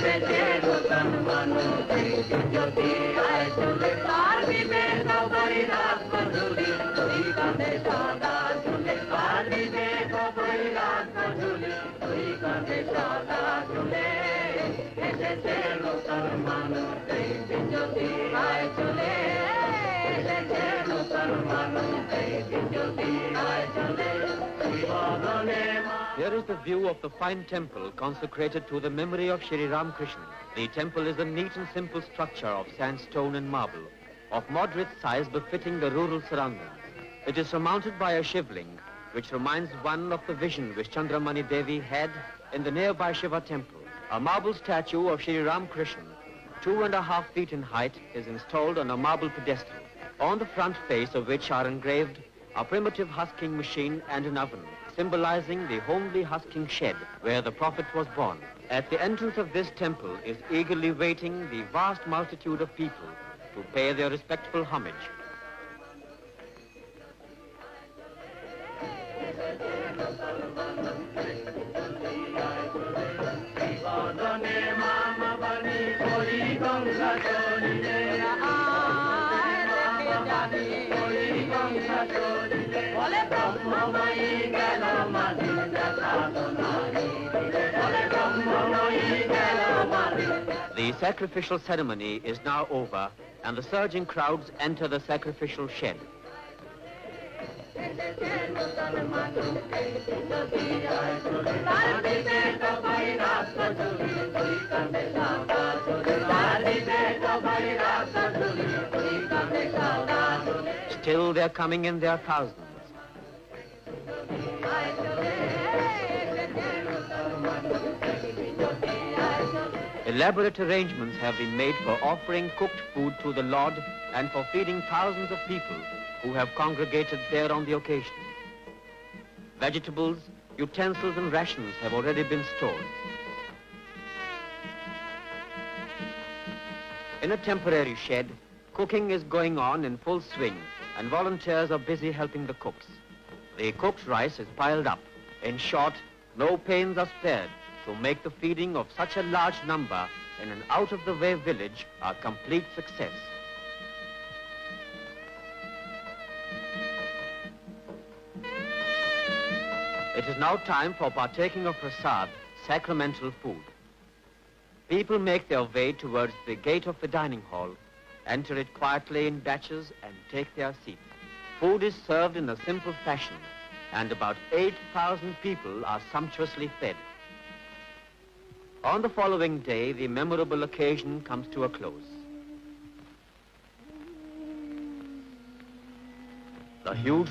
এসেছে নূতন মানুষ যদি আয় চলে তার বিবেক বই রাত মজুরি তুই কাঁধে সাদা চলে তার বিবেক বই রাত মজুরি তুই কাঁধে সাদা চলে এসেছে নূতন মানুষ যদি আয় চলে এসেছে নূতন মানুষ যদি আয় চলে জীবনে Here is the view of the fine temple consecrated to the memory of Shri Ram Krishna. The temple is a neat and simple structure of sandstone and marble, of moderate size befitting the rural surroundings. It is surmounted by a shivling, which reminds one of the vision which Chandramani Devi had in the nearby Shiva temple. A marble statue of Shri Ram Krishna, two and a half feet in height, is installed on a marble pedestal, on the front face of which are engraved a primitive husking machine and an oven, symbolizing the homely husking shed where the prophet was born. At the entrance of this temple is eagerly waiting the vast multitude of people to pay their respectful homage. Thank you. করি গঙ্গা চলিলে বলে ব্রহ্মময়ী গেল মাঝি দেখা তো নারী দিলে বলে ব্রহ্মময়ী গেল মাঝি The sacrificial ceremony is now over and the surging crowds enter the sacrificial shed. Still, they're coming in their thousands. Elaborate arrangements have been made for offering cooked food to the Lord and for feeding thousands of people who have congregated there on the occasion. Vegetables, utensils and rations have already been stored. In a temporary shed, cooking is going on in full swing and volunteers are busy helping the cooks. The cooked rice is piled up. In short, no pains are spared to make the feeding of such a large number in an out-of-the-way village a complete success. It is now time for partaking of prasad, sacramental food. People make their way towards the gate of the dining hall, enter it quietly in batches and take their seats. Food is served in a simple fashion and about 8,000 people are sumptuously fed. On the following day, the memorable occasion comes to a close. The huge